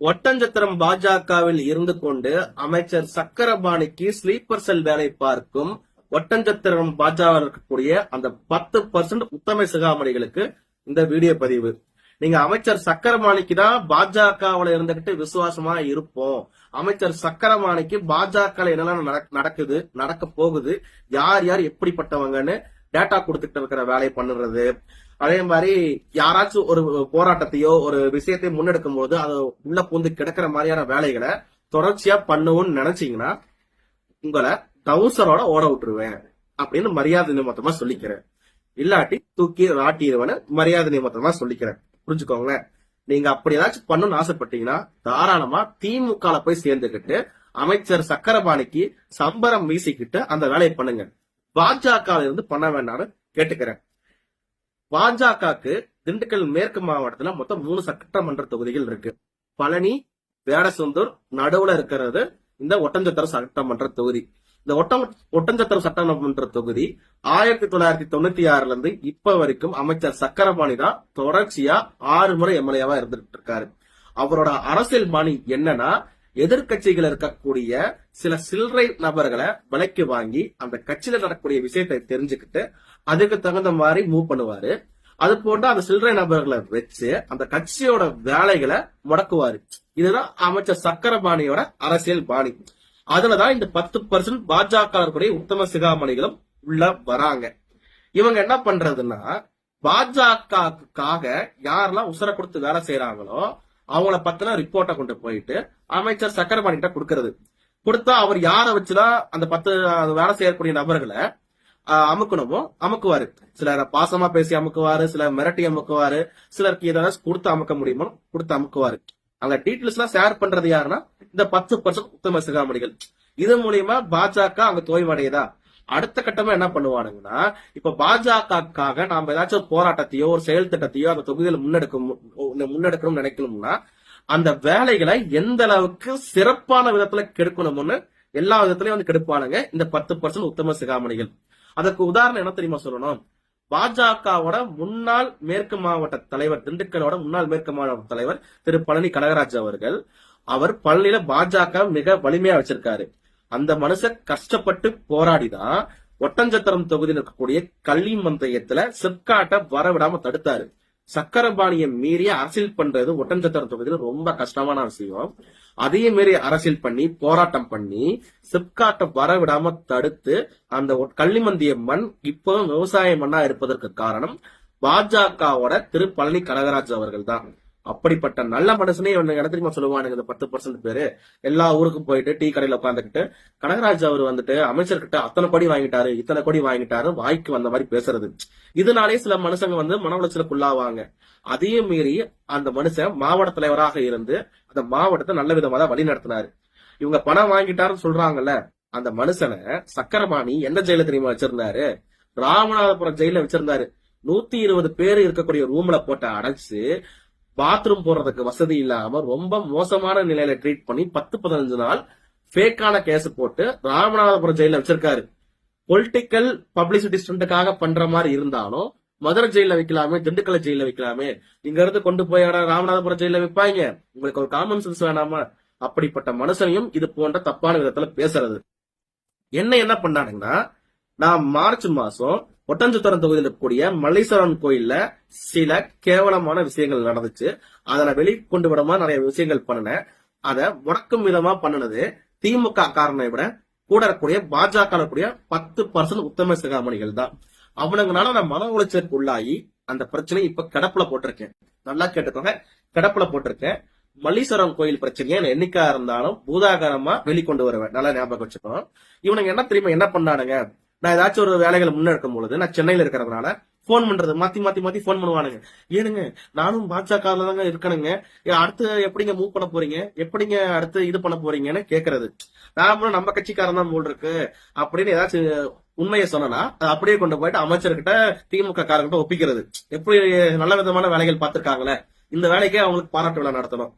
ஒட்டஞ்சத்திரம் பாஜகவில் இருந்து கொண்டு அமைச்சர் சக்கரபாணிக்கு ஸ்லீப்பர் செல் வேலை பார்க்கும் ஒட்டஞ்சத்திரம் பாஜக இருக்கக்கூடிய அந்த பத்து பர்சன்ட் உத்தம சிகாமணிகளுக்கு இந்த வீடியோ பதிவு. நீங்க அமைச்சர் சக்கரபாணிக்கு தான் பாஜகவுல இருந்துகிட்டு விசுவாசமா இருப்போம். அமைச்சர் சக்கரபாணிக்கு பாஜக என்னெல்லாம் நடக்- நடக்குது நடக்க போகுது யார் யார் எப்படிப்பட்டவங்கன்னு டேட்டா கொடுத்துட்டு இருக்கிற வேலையை பண்ணுறது. அதே மாதிரி யாராச்சும் ஒரு போராட்டத்தையோ ஒரு விஷயத்தையோ முன்னெடுக்கும் போது அது உள்ள பூந்து கிடக்கிற மாதிரியான வேலைகளை தொடர்ச்சியா பண்ணுவோம்னு நினைச்சீங்கன்னா உங்களை டவுசரோட ஓட விட்டுருவேன் அப்படின்னு மரியாதை நிமித்தமா சொல்லிக்கிறேன். இல்லாட்டி தூக்கி ராட்டிடுவேன்னு மரியாதை நிமித்தமா சொல்லிக்கிறேன். புரிஞ்சுக்கோங்க நீங்க அப்படி ஏதாச்சும் பண்ணணும்னு ஆசைப்பட்டீங்கன்னா தாராளமா திமுக போய் சேர்ந்துக்கிட்டு அமைச்சர் சக்கரபாணிக்கு சம்பரம் வீசிக்கிட்டு அந்த வேலையை பண்ணுங்க. பாஜக இருந்து பண்ண வேண்டாம்னு கேட்டுக்கிறேன். பாஜகக்கு திண்டுக்கல் மேற்கு மாவட்டத்துல மொத்தம் மூணு சட்டமன்ற தொகுதிகள் இருக்கு. பழனி வேடசுந்தூர் நடுவுல இருக்கிறது இந்த ஒட்டஞ்சத்திரம் சட்டமன்ற தொகுதி. இந்த ஒட்டம் ஒட்டஞ்சத்திரம் சட்டமன்ற தொகுதி ஆயிரத்தி தொள்ளாயிரத்தி தொண்ணூத்தி ஆறுல இருந்து இப்ப வரைக்கும் அமைச்சர் சக்கரபாணி தான் தொடர்ச்சியா ஆறு முறை எம்எல்ஏவா இருந்துட்டு இருக்காரு. அவரோட அரசியல் பாணி என்னன்னா எதிர்கட்சிகள் இருக்கக்கூடிய சில சில்லறை நபர்களை விலைக்கு வாங்கி அந்த கட்சியில நடக்கக்கூடிய விஷயத்தை தெரிஞ்சுக்கிட்டு அதுக்கு தகுந்த மாதிரி மூவ் பண்ணுவாரு. அது போன்ற அந்த சில்லறை நபர்களை வச்சு அந்த கட்சியோட வேலைகளை முடக்குவாரு. இதுதான் அமைச்சர் சக்கரபாணியோட அரசியல் பாணி. அதுலதான் இந்த பத்து பர்சன்ட் பாஜக உத்தம சிகாமணிகளும் உள்ள வராங்க. இவங்க என்ன பண்றதுன்னா பாஜகவுக்காக யாரெல்லாம் உசர கொடுத்து வேலை செய்யறாங்களோ அவங்கள பத்தின ரிப்போர்ட்டை கொண்டு போயிட்டு அமைச்சர் சக்கரபாணி கிட்ட கொடுக்கறது. கொடுத்தா அவர் யாரை வச்சுதான் அந்த பத்து வேலை செய்யக்கூடிய நபர்களை அமுக்கணுமோ அமுக்குவாரு. சிலர் பாசமா பேசி அமுக்குவாரு சிலர் மிரட்டி அமுக்குவாரு சிலருக்கு ஏதாவது கொடுத்து அமுக்க முடியுமோ கொடுத்து அமுக்குவாரு. அங்க டீட்டெயில்ஸ் எல்லாம் ஷேர் பண்றது யாருன்னா இந்த பத்து பர்சன்ட் உத்தம சிகாமணிகள். இது மூலியமா பாஜக அங்க தோய்வடையதா? அடுத்த கட்டமா என்ன பண்ணுவானுங்கன்னா இப்ப பாஜகக்காக நாம ஏதாச்சும் ஒரு போராட்டத்தையோ ஒரு செயல் திட்டத்தையோ அந்த தொகுதியில முன்னெடுக்கும் முன்னெடுக்கணும்னு நினைக்கணும்னா அந்த வேலைகளை எந்த அளவுக்கு சிறப்பான விதத்துல கெடுக்கணும்னு எல்லா விதத்திலயும் வந்து கெடுப்பானுங்க இந்த பத்து பர்சன்ட் உத்தம சிகாமணிகள். அதற்கு உதாரணம் என்ன தெரியுமா சொல்லணும்? பாஜகவோட முன்னாள் மேற்கு மாவட்ட தலைவர் திண்டுக்கலோட முன்னாள் மேற்கு மாவட்ட தலைவர் திரு பழனி கனகராஜ் அவர்கள் அவர் பழனியில பாஜக மிக வலிமையா வச்சிருக்காரு. அந்த மனுஷன் கஷ்டப்பட்டு போராடிதான் ஒட்டஞ்சத்திரம் தொகுதியில் இருக்கக்கூடிய கள்ளி மந்தயத்துல சிப்காட்டை வரவிடாம தடுத்தாரு. சக்கரபாணியை மீறி அரசியல் பண்றது ஒட்டஞ்சத்திரம் தொகுதியில ரொம்ப கஷ்டமான விஷயம். அதையும் மீறி அரசியல் பண்ணி போராட்டம் பண்ணி சிப்காட்டை வரவிடாம தடுத்து அந்த கள்ளிமந்திய மண் இப்போ விவசாய மண்ணா இருப்பதற்கு காரணம் பாஜகவோட திரு பழனி கனகராஜ் அவர்கள் தான் அப்படிப்பட்ட நல்ல மனுஷனே இவன் என்ன சொல்லுவானுங்க இந்த பத்து பர்சன்ட் பேரு. எல்லா ஊருக்கும் போயிட்டு டீ கடையில உட்காந்துக்கிட்டு கனகராஜ் அவர் வந்துட்டு அமைச்சர்கிட்ட அத்தனை கோடி வாங்கிட்டாரு இத்தனை கோடி வாங்கிட்டாரு வாய்க்கு வந்த மாதிரி பேசுறது. இதனாலே சில மனுஷங்க வந்து மன உளைச்சலுக்குள்ளாவாங்க அதையும் மீறி அந்த மனுஷன் மாவட்ட தலைவராக இருந்து அந்த மாவட்டத்தை நல்ல விதமா தான் வழி நடத்தினாரு இவங்க பணம் வாங்கிட்டாருன்னு சொல்றாங்கல்ல அந்த மனுஷனை சக்கரபாணி எந்த ஜெயில தெரியுமா வச்சிருந்தாரு? ராமநாதபுரம் ஜெயில வச்சிருந்தாரு. நூத்தி இருபது பேர் இருக்கக்கூடிய ரூம்ல போட்டு அடைச்சு பாத்ரூம் போறதுக்கு வசதி இல்லாம ரொம்ப மோசமான நிலையில ட்ரீட் பண்ணி பத்து பதினஞ்சு நாள் ஃபேக்கான கேஸ் போட்டு ராமநாதபுரம் ஜெயில வச்சிருக்காரு. பொலிட்டிக்கல் பப்ளிசிட்டி ஸ்டண்ட்டுக்காக பண்ற மாதிரி இருந்தாலும் மதுரை ஜெயில வைக்கலாமே திண்டுக்கல் ஜெயில வைக்கலாமே இங்க இருந்து கொண்டு போய் ராமநாதபுரம் ஜெயில வைப்பாங்க? உங்களுக்கு ஒரு காமன் சென்ஸ் வேணாமா? அப்படிப்பட்ட மனுஷனையும் இது போன்ற தப்பான விதத்துல பேசுறது. என்ன என்ன பண்ணானுங்கன்னா நான் மார்ச் மாசம் ஒட்டஞ்சத்திரம் தொகுதியில் இருக்கக்கூடிய மல்லீஸ்வரன் கோயில்ல சில கேவலமான விஷயங்கள் நடந்துச்சு. அதை வெளிக்கொண்டு விடமா நிறைய விஷயங்கள் பண்ணினேன் அதை முடக்கும் விதமா பண்ணினது திமுக காரனை விட கூட இருக்கக்கூடிய பாஜக இருக்கக்கூடிய பத்து பர்சன்ட் உத்தம சிகாமணிகள் தான். அவனுங்கனால நான் மன உளைச்சலுக்கு உள்ளாகி அந்த பிரச்சனை இப்ப கிடப்புல போட்டிருக்கேன். நல்லா கேட்டுக்கோங்க. கிடப்புல போட்டிருக்கேன். மல்லீஸ்வரம் கோயில் பிரச்சனையை என்னைக்கா இருந்தாலும் பூதாகரமா வெளிக்கொண்டு வருவேன். நல்லா ஞாபகம் வச்சுக்கணும். இவனுங்க என்ன தெரியுமா என்ன பண்ணானுங்க? நான் ஏதாச்சும் ஒரு வேலைகளை முன்னெடுக்கும் பொழுது நான் சென்னையில இருக்கிறதுனால போன் பண்றது மாத்தி மாத்தி மாத்தி போன் பண்ணுவானுங்க. ஏனுங்க நானும் பாஜக தாங்க இருக்கணுங்க. ஏ, அடுத்து எப்படிங்க மூவ் பண்ண போறீங்க? எப்படிங்க அடுத்து இது பண்ண போறீங்கன்னு கேக்குறது. நாமளும் நம்ம கட்சிக்காரன் தான் போல் இருக்கு. அப்படின்னு ஏதாச்சும் உண்மையை சொன்னா அதை அப்படியே கொண்டு போயிட்டு அமைச்சர்கிட்ட திமுக காரங்கிட்ட ஒப்பிக்கிறது. எப்படி நல்ல விதமான வேலைகள் பார்த்திருக்காங்களே. இந்த வேலைக்கே அவங்களுக்கு பாராட்டு விழா நடத்தணும்.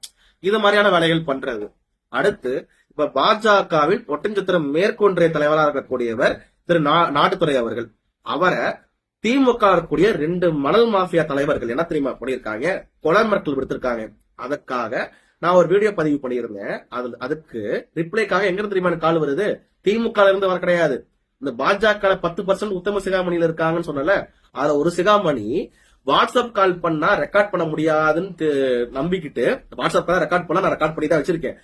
இது மாதிரியான வேலைகள் பண்றது. அடுத்து இப்ப பாஜகவின் ஒட்டஞ்சத்திரம் மேற்கொன்றிய தலைவராக இருக்கக்கூடியவர் திரு நா- நாட்டுத்துறை அவர்கள். அவரை திமுக இருக்கக்கூடிய ரெண்டு மணல் மாஃபியா தலைவர்கள் என்ன தெரியுமா பண்ணியிருக்காங்க? கொலை மிரட்டல் விடுத்திருக்காங்க. அதற்காக நான் ஒரு வீடியோ பதிவு பண்ணியிருந்தேன். அது அதுக்கு ரிப்ளைக்காக எங்க இருந்து தெரியுமா எனக்கு கால் வருது? திமுக இருந்து வர கிடையாது. இந்த பாஜக பத்து பர்சன்ட் உத்தம சிகாமணியில இருக்காங்கன்னு சொன்னல அதுல ஒரு சிகாமணி வாட்ஸ்அப் கால் பண்ணா ரெக்கார்ட் பண்ண முடியாதுன்னு நம்பிக்கிட்டு வாட்ஸ்அப் கால் ரெக்கார்ட் பண்ணா நான் ரெக்கார்ட் பண்ணி தான் வச்சிருக்கேன்.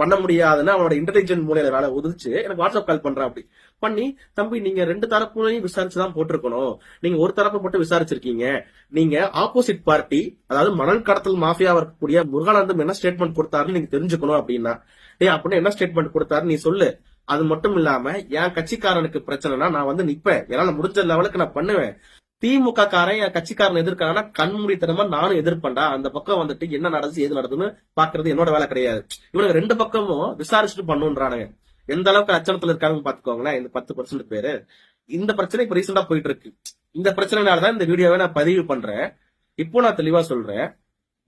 பண்ண முடியாதுன்னு அவனோட இன்டெலிஜென்ட் மூலையில வேலை உதிச்சு எனக்கு வாட்ஸ்அப் கால் பண்றான் அப்படி. பண்ணி தம்பி நீங்க ரெண்டு தரப்புலையும் விசாரிச்சு தான் போட்டிருக்கணும். நீங்க ஒரு தரப்பை மட்டும் விசாரிச்சிருக்கீங்க. நீங்க ஆப்போசிட் பார்ட்டி அதாவது மணல் கடத்தல் மாஃபியாவா இருக்கக்கூடிய முருகானந்தம் என்ன ஸ்டேட்மெண்ட் கொடுத்தாருன்னு நீங்க தெரிஞ்சுக்கணும் அப்படின்னா. ஏ அப்படின்னு என்ன ஸ்டேட்மெண்ட் கொடுத்தாரு நீ சொல்லு. அது மட்டும் இல்லாம என் கட்சிக்காரனுக்கு பிரச்சனைனா நான் வந்து நிப்பேன். என்னால முடிஞ்ச லெவலுக்கு நான் பண்ணுவேன். திமுக காரன் என் கட்சிக்காரன் எதிர்க்கானா கண்மூடித்தனமா நானும் எதிர்ப்பேன்டா. அந்த பக்கம் வந்துட்டு என்ன நடந்துச்சு எது நடக்குதுன்னு பாக்குறது என்னோட வேலை கிடையாது. இவனுங்க ரெண்டு பக்கமும் விசாரிச்சுட்டு பண்ணுன்றானுங்க. எந்த அளவுக்கு அச்சனத்துல இருக்காங்கன்னு பாத்துக்கோங்களேன் இந்த பத்து பர்சன்ட் பேரு. இந்த பிரச்சனை இப்ப ரீசெண்டா போயிட்டு இருக்கு இந்த பிரச்சனைனாலதான் இந்த வீடியோவை நான் பதிவு பண்றேன். இப்போ நான் தெளிவா சொல்றேன்.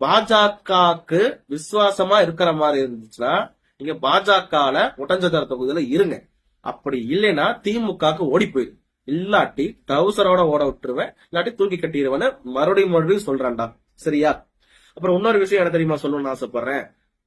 பாஜகவுக்கு விசுவாசமா இருக்கிற மாதிரி இருந்துச்சுன்னா நீங்க பாஜகல ஒட்டஞ்சதர தொகுதியில இருங்க. அப்படி இல்லைன்னா திமுகவுக்கு ஓடி போயிரு இல்லாட்டி ட்ரௌசரோட ஓட விட்டுருவேன். இல்லாட்டி தூக்கி கட்டிடுவேன்னு மறுபடியும் மறுபடியும் சொல்றான்டா. சரியா? அப்புறம் இன்னொரு விஷயம் என்ன தெரியுமா சொல்லணும்னு ஆசைப்படுறேன்?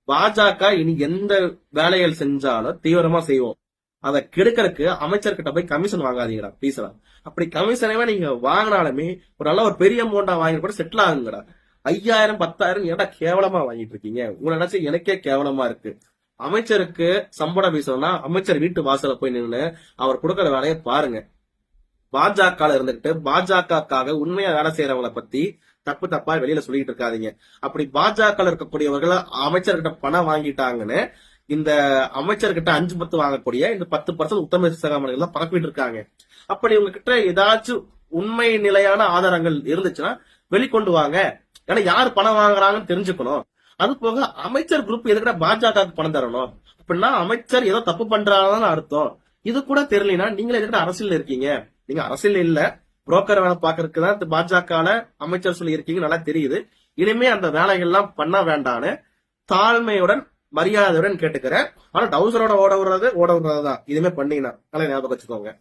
பாஜக இனி எந்த வேலைகள் செஞ்சாலும் தீவிரமா செய்வோம். அதை கெடுக்கறதுக்கு அமைச்சர்கிட்ட போய் கமிஷன் வாங்காதீங்கடா ப்ளீஸ்டா அப்படி கமிஷனவே நீங்க வாங்கினாலுமே ஒரு நல்ல ஒரு பெரிய அமௌண்டா வாங்கி கூட செட்டில் ஆகுங்கடா. ஐயாயிரம் பத்தாயிரம் ஏன்டா கேவலமா வாங்கிட்டு இருக்கீங்க? உங்களை நினைச்சு எனக்கே கேவலமா இருக்கு. அமைச்சருக்கு சம்பளம் வீசணும்னா அமைச்சர் வீட்டு வாசல போய் நின்று அவர் கொடுக்கற வேலையை பாருங்க. பாஜக இருந்துகிட்டு பாஜகக்காக உண்மையா வேலை செய்யறவங்கள பத்தி தப்பு தப்பா வெளியில சொல்லிட்டு இருக்காதீங்க. அப்படி பாஜக இருக்கக்கூடியவர்கள் அமைச்சர்கிட்ட பணம் வாங்கிட்டாங்கன்னு இந்த அமைச்சர்கிட்ட அஞ்சு பத்து வாங்கக்கூடிய இந்த பத்து பர்சன்ட் உத்தம சகாமணிகள் எல்லாம் பரப்பிட்டு இருக்காங்க. அப்படி உங்ககிட்ட ஏதாச்சும் உண்மை நிலையான ஆதாரங்கள் இருந்துச்சுன்னா வெளிக்கொண்டு வாங்க. ஏன்னா யார் பணம் வாங்குறாங்கன்னு தெரிஞ்சுக்கணும். அது போக அமைச்சர் குரூப் எதுக்கிட்ட பாஜக பணம் தரணும்? அப்படின்னா அமைச்சர் ஏதோ தப்பு பண்றாங்கன்னு அர்த்தம். இது கூட தெரியலனா நீங்களே எதுக்கிட்ட அரசியல் இருக்கீங்க? நீங்க அரசியல் இல்ல புரோக்கர் வேலை பாக்குறதுக்கு தான் பாஜக அமைச்சர் சொல்லி இருக்கீங்க நல்லா தெரியுது. இனிமே அந்த வேலைகள்லாம் பண்ண வேண்டான்னு தாழ்மையுடன் மரியாதையுடன் கேட்டுக்கிறேன். ஆனா டவுசரோட ஓட விடுறது ஓட விடுறது தான் இதுமே பண்ணீங்கன்னா நல்லா ஞாபகம் வச்சுக்கோங்க.